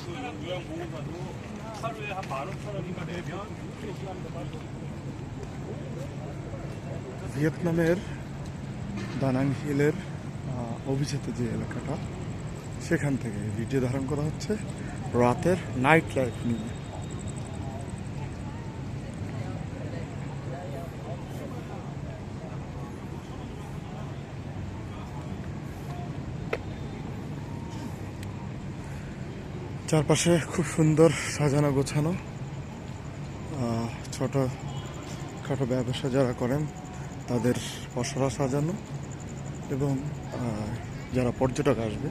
그 요양보호사도 하루에 한 만 오천 원인가 내면 2시간 동안 ভিয়েতনামের দানাং হিলের আহ, অভিজাত যে এলাকাটা সেখান থেকে ভিডিও ধারণ করা হচ্ছে রাতের নাইট লাইফ নিয়ে চারপাশে খুব সুন্দর সাজানো গোছানো। ছোট খাটো ব্যবসা যারা করেন, তাদের পসরা সাজানো এবং যারা পর্যটক আসবে,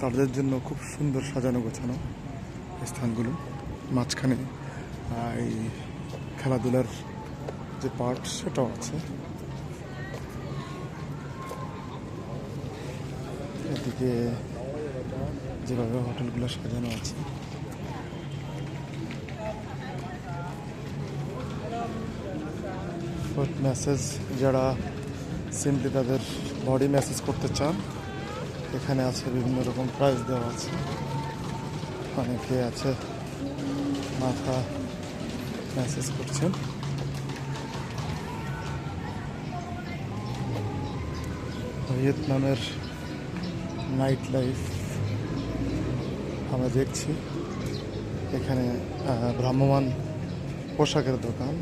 তাদের জন্য খুব সুন্দর সাজানো গোছানো স্থানগুলো। মাঝখানে এই খেলাধুলার যে পার্ট সেটাও আছে। এদিকে যেভাবে হোটেলগুলো সাজানো আছে। ফুট ম্যাসেজ যারা সিম্পলি তাদের বডি ম্যাসেজ করতে চান, এখানে আছে বিভিন্ন রকম প্রাইস দেওয়া আছে। অনেকে আছে, মাথা ম্যাসেজ করছেন। ভিয়েতনামের নাইট লাইফ আমরা দেখছি। এখানে ভ্রাম্যমান পোশাকের দোকান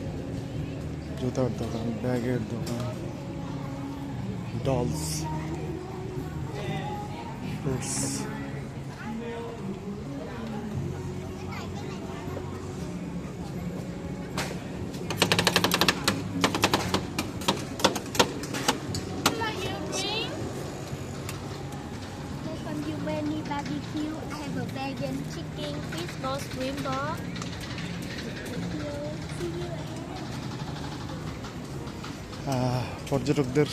জুতার দোকান ব্যাগের দোকান dolls vegan chicken, fish ball, shrimp ball. পর্যটকদের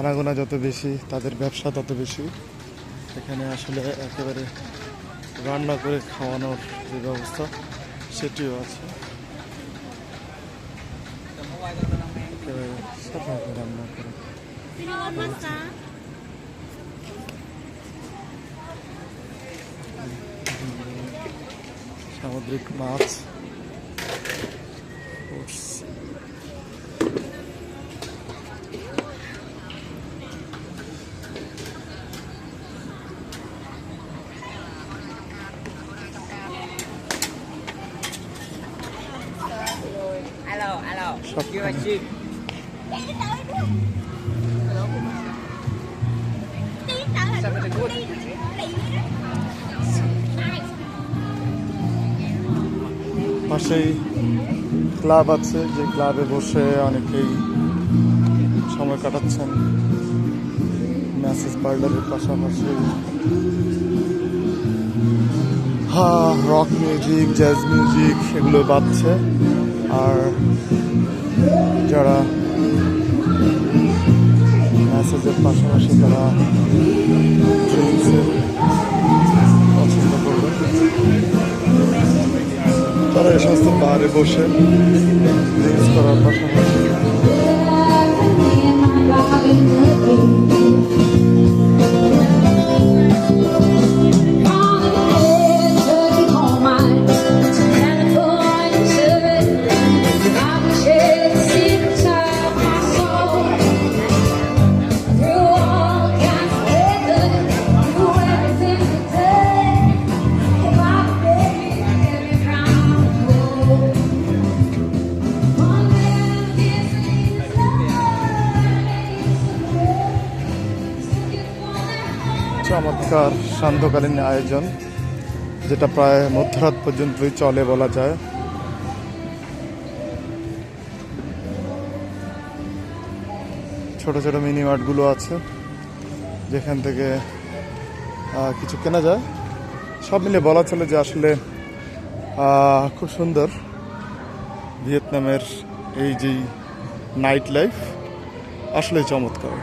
আনাগোনা যত বেশি তাদের ব্যবসা তত বেশি। এখানে আসলে একেবারে রান্না করে খাওয়ানোর যে ব্যবস্থা সেটিও আছে। রান্না করে। সামুদ্রিক মাছ fruits। alo পাশেই ক্লাব আছে, যে ক্লাবে বসে অনেকেই সময় কাটাচ্ছেন। ম্যাসেজ পার্লারের পাশাপাশি। হ্যাঁ রক মিউজিক, জ্যাজ মিউজিক এগুলো বাজছে। আর যারা ম্যাসেজের পাশাপাশি তারা তারা এই সমস্ত পাহাড়ে বসে চমৎকার সান্ধ্যকালীন আয়োজন, যেটা প্রায় মধ্যরাত পর্যন্তই চলে বলা যায়। ছোট ছোট মিনি মার্টগুলো আছে, যেখান থেকে কিছু কেনা যায়। সব মিলে বলা চলে যে আসলে খুব সুন্দর ভিয়েতনামের এই যেই নাইট লাইফ আসলে চমৎকার।